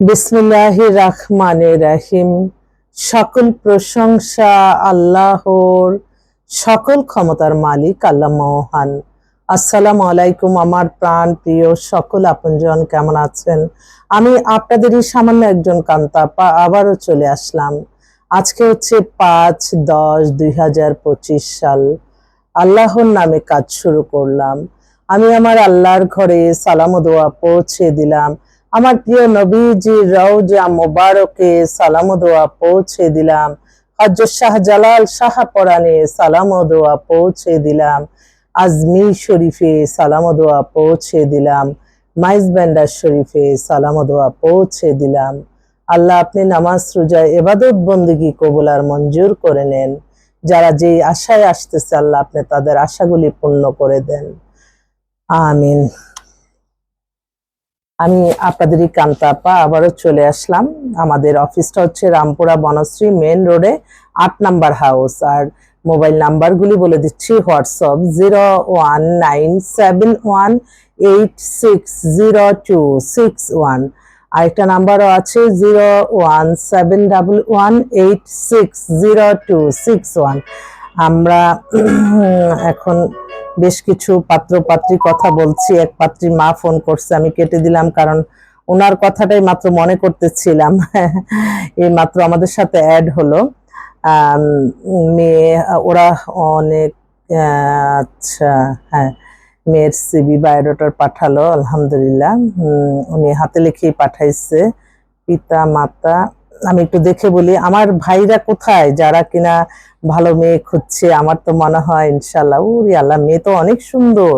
বিসমিল্লাহ রহমানে রাহিম। সকল প্রশংসা আল্লাহর, সকল ক্ষমতার মালিক আল্লাহ মহান। আসসালামু আলাইকুম আমার প্রাণ প্রিয় সকল আপনজন, কেমন আছেন? আমি আপনাদেরই সামান্য একজন কান্তাপা, আবারও চলে আসলাম। আজকে হচ্ছে পাঁচ দশ দুই সাল। আল্লাহর নামে কাজ শুরু করলাম। আমি আমার আল্লাহর ঘরে সালাম দোয়া পৌঁছে দিলাম। আমার প্রিয় নবীজি, রওজা মোবারকে সালাম দোয়া পৌঁছে দিলাম। হজরত শাহ জালাল শাহ পরানে সালাম দোয়া পৌঁছে দিলাম। আজমি শরীফে সালাম দোয়া পৌঁছে দিলাম। মাইজ ব্যান্ডার শরীফে সালাম দোয়া পৌঁছে দিলাম। আল্লাহ আপনি নামাজ রোজা এবাদত, বন্দিগি, কবুল আর মঞ্জুর করে নেন। যারা যেই আশায় আসতেছে, আল্লাহ আপনি তাদের আশাগুলি পূর্ণ করে দেন। আমিন। আমি আপনাদেরই কান্তাপা আবারও চলে আসলাম। আমাদের অফিসটা হচ্ছে রামপুরা বনশ্রী মেন রোডে, আট নাম্বার হাউস। আর মোবাইল নাম্বারগুলি বলে দিচ্ছি, WhatsApp zero one nine seven one eight six zero two six one. আরেকটা নাম্বারও আছে zero one seven double one eight six zero two six one. আমরা এখন বেশ কিছু পাত্র পাত্রী কথা বলছি, এক পাত্রী মা ফোন করছে, আমি কেটে দিলাম কারণ ওনার কথাটাই মাত্র মনে করতেছিলাম। এই মাত্র আমাদের সাথে অ্যাড হলো। মেয়ে, ওরা অনেক আচ্ছা হ্যাঁ মেয়ের সিবি বায়োডাটার পাঠালো, আলহামদুলিল্লাহ। উনি হাতে লিখেই পাঠাইছে, পিতা, মাতা আমি একটু দেখে বলি আমার ভাইরা কোথায়? যারা কিনা ভালো মেয়ে খুঁজছে আমার তো মনে হয় ইনশাল্লাহ উরি আল্লাহ মেয়ে তো অনেক সুন্দর।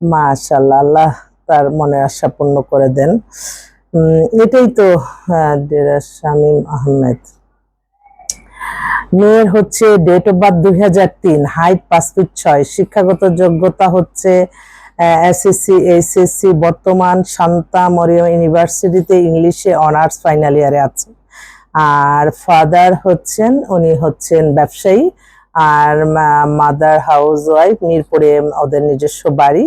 মাশাল্লাহ আল্লাহ তার মনে আশা পূর্ণ করে দেন। এটাই তো হ্যাঁ, ডেরা শামীম আহমেদ। মেয়ের হচ্ছে ডেট অফ বার্থ দুই হাজার তিন হাইট পাঁচ ফিট ছয় শিক্ষাগত যোগ্যতা হচ্ছে এসএসসি এইচএসসি বর্তমান শান্তা মরিয়ম ইউনিভার্সিটিতে ইংলিশে অনার্স ফাইনাল ইয়ারে আছে। আর ফাদার হচ্ছেন, উনি হচ্ছেন ব্যবসায়ী, আর মাদার হাউস ওয়াইফ মিরপুরে ওদের নিজস্ব বাড়ি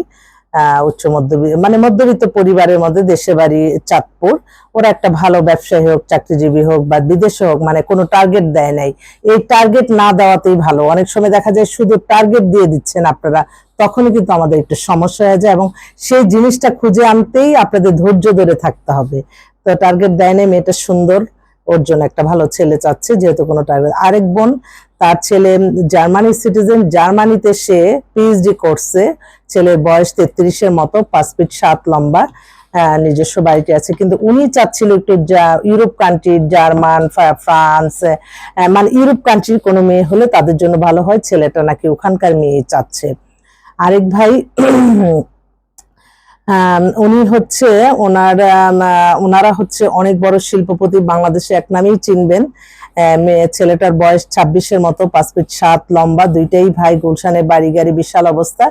উচ্চ মধ্যবিত্ত মানে মধ্যবিত্ত পরিবারের মধ্যে দেশে বাড়ি চাঁদপুর। ওরা একটা ভালো ব্যবসায়ী হোক, চাকরিজীবী হোক বা বিদেশে হোক মানে কোনো টার্গেট দেয় নাই। এই টার্গেট না দেওয়াতেই ভালো। অনেক সময় দেখা যায় শুধু টার্গেট দিয়ে দিচ্ছেন আপনারা তখনই কিন্তু আমাদের একটু সমস্যা হয়ে যায় এবং সেই জিনিসটা খুঁজে আনতেই আপনাদের ধৈর্য ধরে থাকতে হবে। তো টার্গেট দেয় নাই, মেয়েটা সুন্দর ওর জন্য একটা ভালো ছেলে চাচ্ছে যেহেতু কোনো টার্গেট আরেক বোন তার ছেলে জার্মানি সিটিজেন জার্মানিতে সে পিএইচডি করছে ছেলের বয়স তেত্রিশের মতো পাঁচ ফিট সাত লম্বা আহ, নিজস্ব বাড়িতে আছে কিন্তু উনি চাচ্ছিল একটু ইউরোপ কান্ট্রি জার্মান ফ্রান্স মানে ইউরোপ কান্ট্রির কোনো মেয়ে হলে তাদের জন্য ভালো হয় ছেলেটা নাকি ওখানকার মেয়ে চাচ্ছে। আরেক ভাই উনি হচ্ছে ওনার ওনারা হচ্ছে অনেক বড় শিল্পপতি বাংলাদেশে এক নামেই চিনবেন। ছেলেটার বয়স ছাব্বিশের মতো, পাঁচ ফিট সাত, লম্বা, দুইটাই ভাই, গুলশানে বাড়ি, গাড়ি, বিশাল অবস্থা।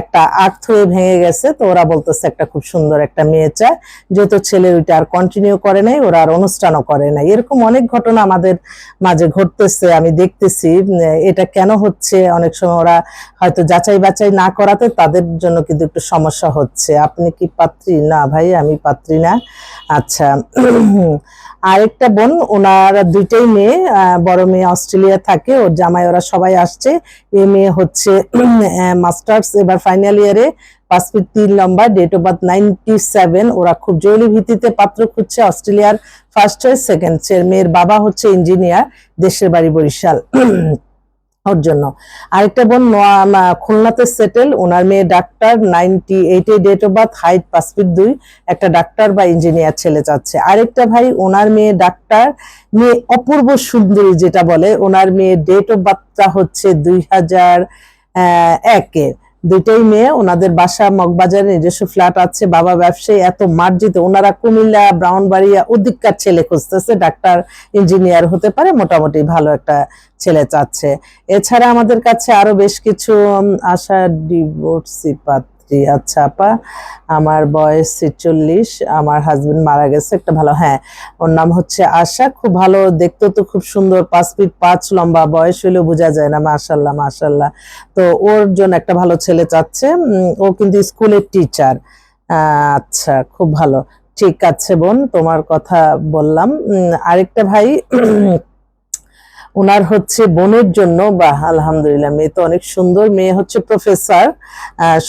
একটা আর্থ হয়ে ভেঙে গেছে, তো ওরা বলতেছে একটা খুব সুন্দর একটা মেয়ে চায়। যেহেতু ছেলে ওইটা আর কন্টিনিউ করে নাই, ওরা আর অনুষ্ঠানও করে নাই। এরকম অনেক ঘটনা আমাদের মাঝে ঘটতেছে, আমি দেখতেছি। এটা কেন হচ্ছে? অনেক সময় ওরা হয়তো যাচাই বাছাই না করাতে তাদের জন্য কিন্তু একটু সমস্যা হচ্ছে। আপনি কি পাত্রী? না ভাই, আমি পাত্রী না। আচ্ছা আরেকটা বোন, ওনার দুইটাই মেয়ে বড় মেয়ে অস্ট্রেলিয়া থাকে, ওর জামাই, ওরা সবাই আসছে। এ মেয়ে হচ্ছে, মাস্টার্স, এবার ফাইনাল ইয়ারে পাঁচ ফিট তিন লম্বা date of birth ninety seven ওরা খুব জরুরি ভিত্তিতে পাত্র খুঁজছে অস্ট্রেলিয়ার ফার্স্ট চয়েস সেকেন্ড মেয়ের বাবা হচ্ছে ইঞ্জিনিয়ার দেশের বাড়ি বরিশাল। ওর জন্য। আরেকটা বোন খুলনাতে সেটেল ওনার মেয়ে ডাক্তার নাইনটি এইটে ডেট অফ বার্থ হাইট পাঁচ ফিট দুই, একটা ডাক্তার বা ইঞ্জিনিয়ার ছেলে চাচ্ছে আরেকটা ভাই ওনার মেয়ে ডাক্তার, মেয়ে অপূর্ব সুন্দরী যেটা বলে ওনার মেয়ে ডেট অফ বার্থটা হচ্ছে দুই হাজার একে। দুইটাই মেয়ে, ওনাদের বাসা মগবাজারে নিজস্ব ফ্ল্যাট আছে, বাবা ব্যবসায়ী, এত মার্জিত। ওনারা কুমিল্লা ব্রাউনবাড়িয়া অধিককার ছেলে খুঁজতেছে, ডাক্তার, ইঞ্জিনিয়ার হতে পারে, মোটামুটি ভালো একটা ছেলে চাচ্ছে। এছাড়া আমাদের কাছে আরও বেশ কিছু আশা ডিভোর্সি পাত্রী আচ্ছা আপা, আমার বয়স ছেচল্লিশ, আমার হাজবেন্ড মারা গেছে, একটা ভালো হ্যাঁ ওর নাম হচ্ছে আশা, খুব ভালো দেখতে তো খুব সুন্দর, পাঁচ ফিট পাঁচ লম্বা, বয়স হইলেও বোঝা যায় না মাশাল্লাহ মাশাল্লাহ তো ওর জন্য একটা ভালো ছেলে চাচ্ছে ও কিন্তু স্কুলের টিচার আচ্ছা খুব ভালো, ঠিক আছে বোন, তোমার কথা বললাম আরেকটা ভাই ওনার হচ্ছে বোনের জন্য বা আলহামদুলিল্লাহ, মেয়ে তো অনেক সুন্দর, মেয়ে হচ্ছে প্রফেসর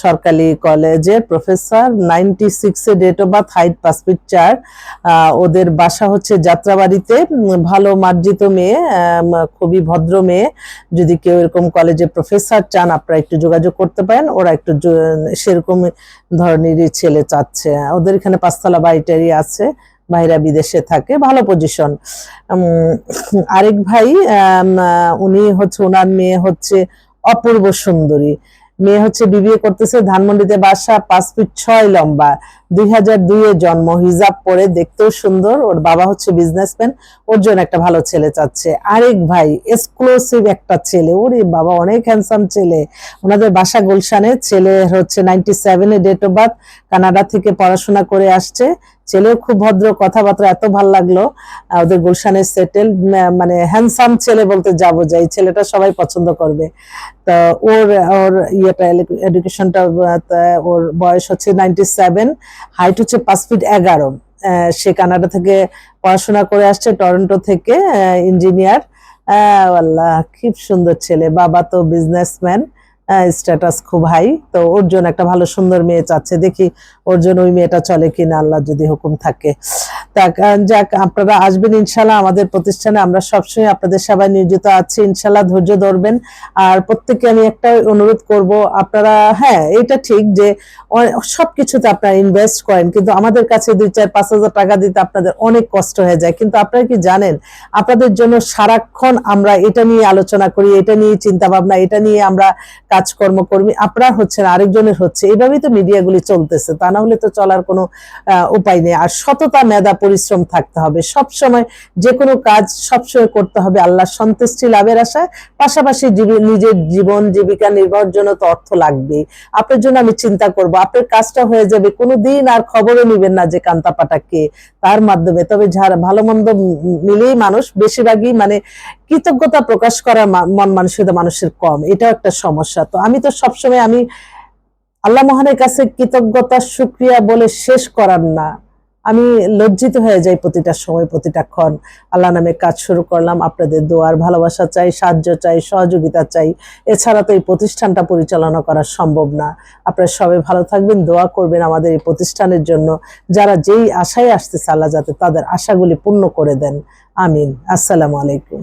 সরকারি কলেজের প্রফেসর নাইনটি সিক্সে date of birth height feet চার ওদের বাসা হচ্ছে যাত্রাবাড়িতে ভালো মার্জিত মেয়ে খুবই ভদ্র মেয়ে, যদি কেউ এরকম কলেজে প্রফেসর চান, আপনারা একটু যোগাযোগ করতে পারেন, ওরা একটু সেরকম ধরনেরই ছেলে চাচ্ছে, ওদের এখানে পাঁচতলা বাড়িটারি আছে ভাইরা বিদেশে থাকে, ভালো পজিশন আরেক ভাই উনি হচ্ছে ওনার মেয়ে হচ্ছে অপূর্ব সুন্দরী। মেয়ে হচ্ছে বিবিএ করতেছে, ধানমন্ডিতে বাসা, পাঁচ ফিট ছয় লম্বা। দুই হাজার দুইয়ে জন্ম, হিজাব পরে দেখতেও সুন্দর। ওর বাবা হচ্ছে বিজনেসম্যান ওর জন্য একটা ভালো ছেলে চাচ্ছে। আরেক ভাই এক্সক্লুসিভ একটা ছেলে। ওরে বাবা, অনেক হ্যান্ডসাম ছেলে। ওনাদের বাসা গুলশানে ছেলে হচ্ছে নাইনটি সেভেনে ডেট অফ বার্থ কানাডা থেকে পড়াশোনা করে আসছে। ছেলেও খুব ভদ্র, কথাবার্তা এত ভালো লাগল। ওদের গুলশানে সেটেল মানে হ্যান্ডসাম ছেলে বলতে যাব যাই ছেলেটা সবাই পছন্দ করবে। তো ওর ওর ইয়েটা এডুকেশনটা ওর বয়স হচ্ছে নাইনটি সেভেন হাইট হচ্ছে পাঁচ ফিট এগারো। সে কানাডা থেকে পড়াশোনা করে আসছে, টরন্টো থেকে ইঞ্জিনিয়ার আহ আল্লাহ খুব সুন্দর ছেলে, বাবা তো বিজনেসম্যান স্ট্যাটাস খুব হাই তো ওর জন্য একটা ভালো সুন্দর মেয়ে চাচ্ছে। দেখি ওর জন্য ওই মেয়েটা চলে কিনা, আল্লাহ যদি হুকুম থাকে। যাক, আপনারা আসবেন ইনশাল্লাহ আমাদের প্রতিষ্ঠানে। আমরা সবসময় আপনাদের সেবায় নিয়োজিত আছি। ইনশাল্লাহ ধৈর্য ধরবেন। আর প্রত্যেককে আমি একটা অনুরোধ করব, আপনারা হ্যাঁ এটা ঠিক যে, অ- সবকিছুতে আপনারা ইনভেস্ট করেন। কিন্তু আমাদের কাছে দুই চার পাঁচ হাজার টাকা দিতে আপনাদের অনেক কষ্ট হয়ে যায়। কিন্তু আপনারা কি জানেন, আপনাদের জন্য সারাক্ষণ আমরা এটা নিয়ে আলোচনা করি, এটা নিয়ে চিন্তা ভাবনা এটা নিয়ে আমরা কাজকর্ম কর্মী, আপনার হচ্ছে না আরেকজনের হচ্ছে। এইভাবেই তো মিডিয়াগুলি চলতেছে, তা না হলে তো চলার কোনো উপায় নেই। আর সততা, মেধা, পরিশ্রম থাকতে হবে। সব সময় যে কোনো কাজ সবসময় করতে হবে আল্লাহর সন্তুষ্টি, লাভের আশায়। পাশাপাশি নিজের জীবন, জীবিকা নির্বাহের জন্য তো অর্থ লাগবেই। আপনার জন্য আমি চিন্তা করব, আপনার কাজটা হয়ে যাবে কোনো দিন আর খবরও নিবেন না যে কান্তাপাটা কে। তার মাধ্যমে, তবে যারা ভালো মন্দ মিলেই মানুষ, বেশিরভাগই মানে কৃতজ্ঞতা প্রকাশ করার মন মানসিকতা মানুষের কম, এটাও একটা সমস্যা। তো আমি তো সবসময় আমি আল্লাহ মহানের কাছে কৃতজ্ঞতা, শুক্রিয়া বলে শেষ করার না। আমি লজ্জিত হয়ে যাই প্রতিটা সময়, প্রতিটা ক্ষণ। আল্লাহ নামে কাজ শুরু করলাম, আপনাদের দোয়ার ভালোবাসা চাই, সাহায্য চাই, সহযোগিতা চাই। এছাড়া তো এই প্রতিষ্ঠানটা পরিচালনা করা সম্ভব না। আপনারা সবাই ভালো থাকবেন, দোয়া করবেন আমাদের এই প্রতিষ্ঠানের জন্য। যারা যেই আশায় আসতেছে আল্লাহ যাতে তাদের আশাগুলি পূর্ণ করে দেন। আমিন। আসসালামু আলাইকুম।